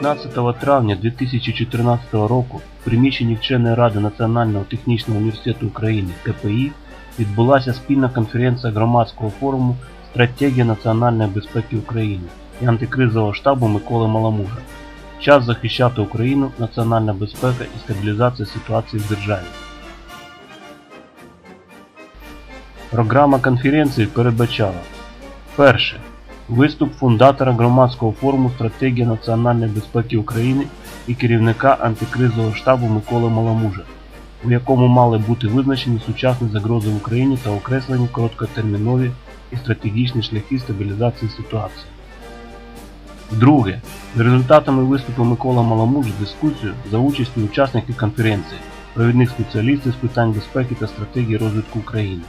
15 травня 2014 року в приміщенні вченої ради Національного технічного університету України КПІ відбулася спільна конференція громадського форуму Стратегія національної безпеки України і антикризового штабу Миколи Маламужа. Час захищати Україну, національна безпека і стабілізація ситуації в державі. Програма конференції передбачала перше. Виступ фундатора громадського форуму Стратегія національної безпеки України і керівника антикризового штабу Миколи Маламужа, у якому мали бути визначені сучасні загрози в Україні та окреслені короткотермінові і стратегічні шляхи стабілізації ситуації. Друге. За результатами виступу Микола Маламужа дискусію за участю учасників конференції, провідних спеціалістів з питань безпеки та стратегії розвитку України.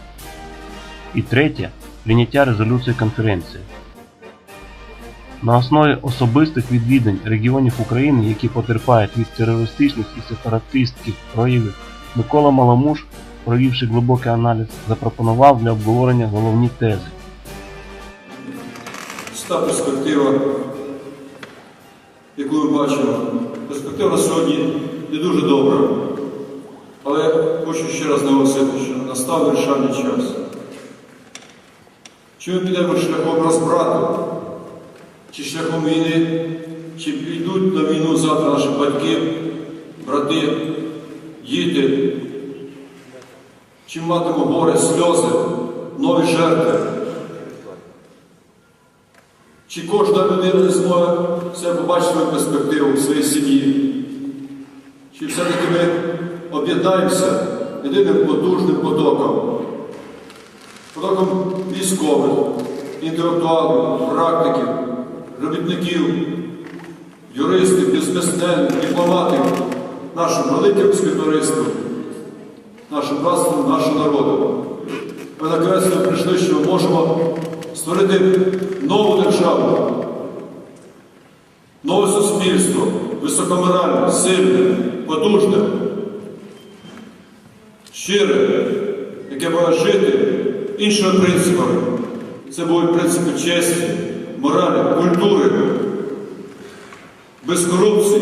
І третє. Прийняття резолюції конференції. На основі особистих відвідань регіонів України, які потерпають від терористичних і сепаратистських проявів, Микола Маламуш, провівши глибокий аналіз, запропонував для обговорення головні тези. Та перспектива, яку ми бачимо, перспектива сьогодні не дуже добра. Але хочу ще раз наголосити, що настав вирішальний час. Чи ми підемо шляхом розбрату, чи шляхом війни, чи підуть на війну завтра наші батьки, брати, діти, чи матимемо горе, сльози, нові жертви. Чи кожна людина не зможе себе побачити перспективу в своїй сім'ї? Чи все-таки ми об'єднаємося єдиним потужним потоком, потоком військових, інтелектуалів, практиків, робітників, юристів, бізнесменів, дипломатів, нашим великим співтовариством, нашим братством, нашим народом. Ми наконець прийшли, що ми можемо створити нову державу, нове суспільство, високоморальне, сильне, потужне, щире, яке має жити іншими принципами. Це будуть принципи честі, моралі, культури, без корупції,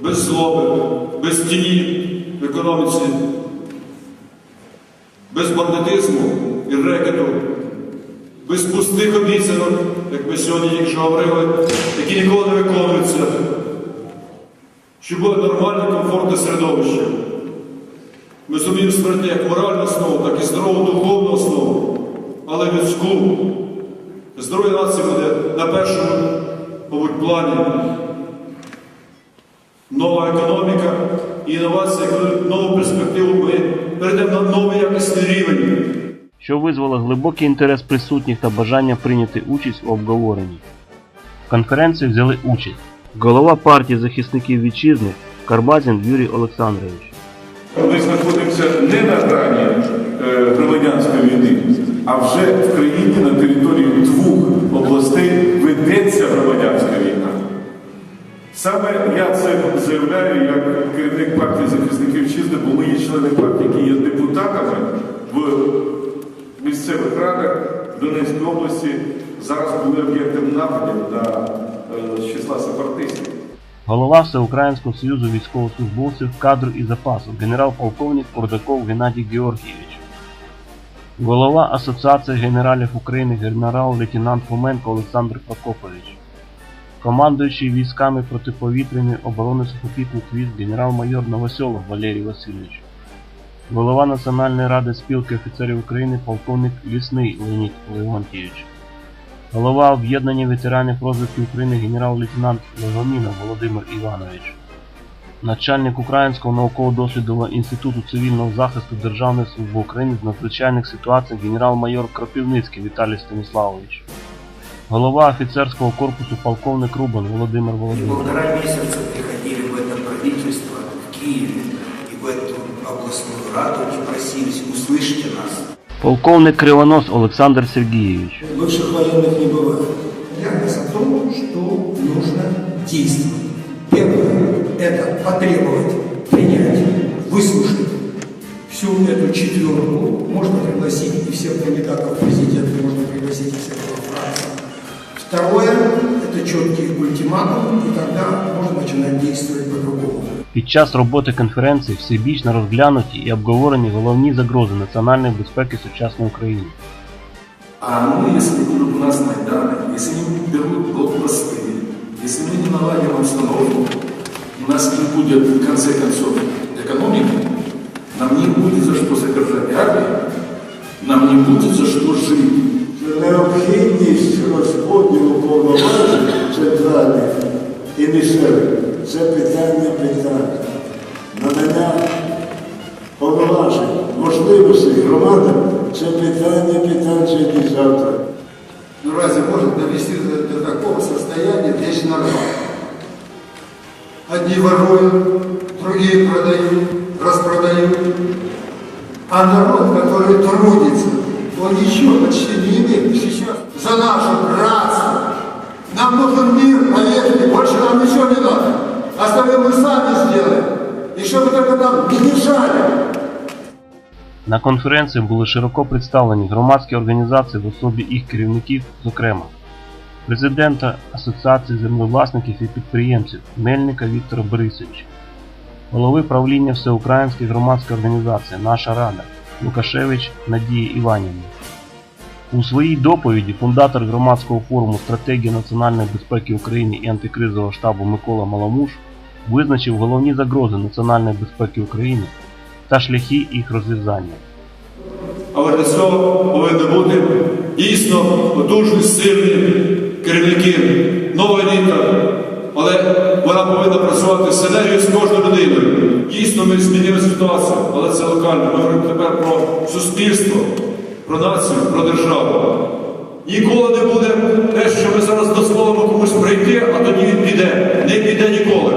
без злоби, без тіні в економіці, без бандитизму і рекету без пустих обіцянок, як ми сьогодні їх вже говорили, які ніколи не виконуються, щоб було нормальне, комфортне середовище. Ми зуміємо створити як моральну основу, так і здорову духовну основу, але людську. Здоров'я нації буде на першому, мабуть, плані. Нова економіка і інновація, нову перспективу, ми перейдемо на новий якісний рівень. що визвало глибокий інтерес присутніх та бажання прийняти участь у обговоренні. В конференції взяли участь голова партії захисників вітчизни Карбазін Юрій Олександрович, Ми знаходимося не на грані е, громадянської війни, а вже в країні ведеться громадянська війна. Саме я це заявляю як керівник партії захисників вітчизни, бо ми є члени партії, які є депутатами в місцевих радах Донецької області, зараз були об'єктом нападів на е, числа сепаратистів. голова Всеукраїнського союзу військовослужбовців кадру і запасу генерал-полковник Курдаков Геннадій Георгійович, голова Асоціації генералів України генерал-лейтенант Фоменко Олександр Прокопович, командуючий військами протиповітряної оборони сухопутних військ генерал-майор Новосьолов Валерій Васильович, голова Національної ради спілки офіцерів України полковник Лісний Леонід Леонтійович, голова об'єднання ветеранів розвитку України генерал-лейтенант Легомінов Володимир Іванович, начальник Українського науково-дослідного інституту цивільного захисту Державної служби України з надзвичайних ситуацій генерал-майор Кропивницький Віталій Станіславович, голова офіцерського корпусу полковник Рубан Володимир И Володимирович. полтора месяца приходили в это правительство в Киеве и в эту областную раду и просились, услышьте нас. Полковник Кривонос Олександр Сергійович, Лучших военных не бывает. Диагноз о том, что нужно действовать. Первое – это потребовать, принять, выслушать всю эту четверку. Можно пригласить и всех кандидатов в президенты, можно пригласить и всех во Францию. Второе – это четкий ультиматум, и тогда можно начинать действовать по-другому. Під час роботи конференції всебічно розглянуті і обговорені головні загрози національної безпеки сучасної України. А мы, если будут у нас Майданы, если не берут блокпосты, если мы не наладим обстановку, у нас не будет, в конце концов, экономики, нам не будет за что содержать армию, нам не будет за что жить. Необхідність розподілу повноважень центральних і місцевих це питання питань. Надання повноважень, можливостей громадам це питання Одни воруют, другие продают, распродают. А народ, который трудится, он ничего почти не имеет сейчас. За наше братство. Нам нужен мир, поверьте, больше нам ничего не надо. Остальное мы сами сделаем. И чтобы только нам не мешали. На конференції були широко представлені громадські організації в особі їх керівників, зокрема президента Асоціації землевласників і підприємців Мельника Віктора Борисовича, голови правління Всеукраїнської громадської організації Наша Рада Лукашевич Надії Іванівни. У своїй доповіді фундатор громадського форуму Стратегія національної безпеки України і антикризового штабу Микола Маламуш визначив головні загрози національної безпеки України та шляхи їх розв'язання. Але для цього повинні бути дійсно потужні, сильні керівники, нова еліта. Але вона повинна працювати в синергії з кожною людиною. Дійсно, ми змінили ситуацію, але це локально. Ми говоримо тепер про суспільство, про націю, про державу. Ніколи не буде те, що ми зараз дозволимо комусь прийти, а тоді він піде. Не піде ніколи.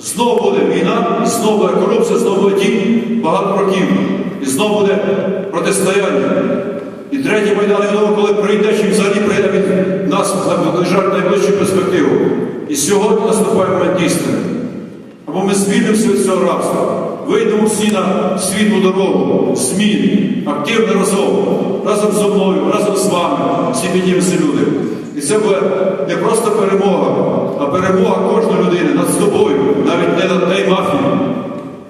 Знову буде війна, знову буде корупція, знову буде тінь багато років. І знову буде протистояння. І третій майдан невідомо, коли прийде, чи взагалі прийде від нас наближати найближчу перспективу. І сьогодні наступає момент істини. Або ми звільнимося від цього рабства, вийдемо всі на світлу дорогу, змін, активно разом, разом зі мною, разом з вами, всі піднімемося люди. І це буде не просто перемога, а перемога кожної людини над собою, навіть не над нею мафією.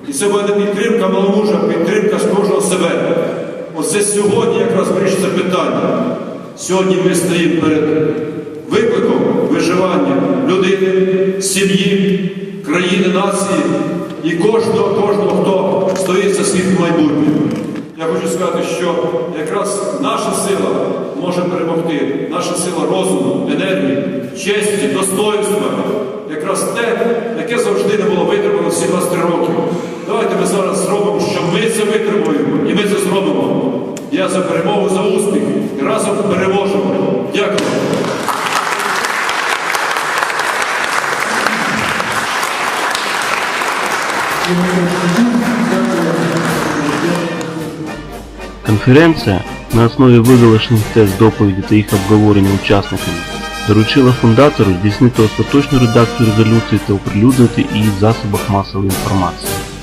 І це буде не підтримка маломужа, підтримка ж кожного себе. Оце сьогодні якраз вирішиться питання. Сьогодні ми стоїмо перед викликом виживання людини, сім'ї, країни, нації і кожного, кожного, хто стоїть за світло майбутнє. Я хочу сказати, що якраз наша сила може перемогти, наша сила розуму, енергії, честі, достоинства, якраз те, яке завжди не було витримано всі 23 роки. Давайте ми зараз зробимо, що ми це витримуємо, і ми це зробимо. Я за перемогу, за успіх і разом переможемо. Дякую. Конференція на основі виголошених тез доповіді та їх обговорення учасниками доручила фундатору здійснити остаточну редакцію резолюції та оприлюднити її в засобах масової інформації.